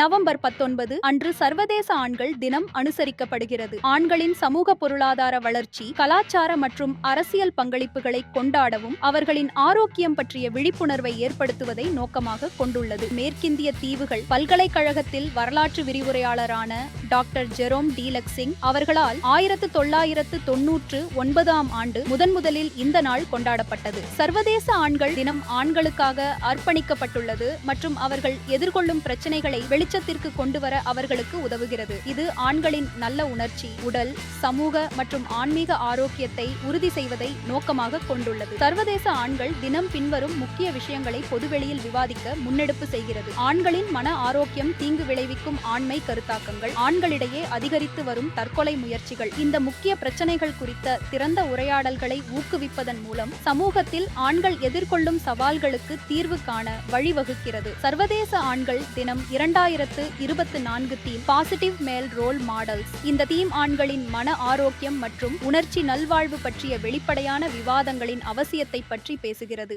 November பத்தொன்பது அன்று சர்வதேச ஆண்கள் தினம் அனுசரிக்கப்படுகிறது. ஆண்களின் சமூக பொருளாதார வளர்ச்சி கலாச்சார மற்றும் அரசியல் பங்களிப்புகளை கொண்டாடவும் அவர்களின் ஆரோக்கியம் பற்றிய விழிப்புணர்வை ஏற்படுத்துவதை நோக்கமாக கொண்டுள்ளது. மேற்கிந்திய தீவுகள் பல்கலைக்கழகத்தில் வரலாற்று விரிவுரையாளரான டாக்டர் ஜெரோம் டீலக்சிங் அவர்களால் ஆயிரத்து தொள்ளாயிரத்து தொன்னூற்று ஒன்பதாம் ஆண்டு முதன் முதலில் இந்த நாள் கொண்டாடப்பட்டது. சர்வதேச ஆண்கள் தினம் ஆண்களுக்காக அர்ப்பணிக்கப்பட்டுள்ளது மற்றும் அவர்கள் எதிர்கொள்ளும் பிரச்சனைகளை வெளி வெளிச்சத்திற்கு கொண்டுவர அவர்களுக்கு உதவுகிறது. இது ஆண்களின் நல்ல உணர்ச்சி உடல் சமூக மற்றும் ஆன்மீக ஆரோக்கியத்தை உறுதி செய்வதை நோக்கமாக கொண்டுள்ளது. சர்வதேச ஆண்கள் தினம் பின்வரும் முக்கிய விஷயங்களை பொதுவெளியில் விவாதிக்க முன்னெடுப்பு செய்கிறது. ஆண்களின் மன ஆரோக்கியம் தீங்கு விளைவிக்கும் ஆண்மை கருத்தாக்கங்கள். ஆண்களிடையே அதிகரித்து வரும் தற்கொலை முயற்சிகள். இந்த முக்கிய பிரச்சனைகள் குறித்த திறந்த உரையாடல்களை ஊக்குவிப்பதன் மூலம் சமூகத்தில் ஆண்கள் எதிர்கொள்ளும் சவால்களுக்கு தீர்வு காண வழிவகுக்கிறது. சர்வதேச ஆண்கள் தினம் இரண்டாயிரம் இரண்டாயிரத்து இருபத்தி நான்கு theme positive male role models இந்த தீம் ஆண்களின் மன ஆரோக்கியம் மற்றும் உணர்ச்சி நல்வாழ்வு பற்றிய வெளிப்படையான விவாதங்களின் அவசியத்தை பற்றி பேசுகிறது.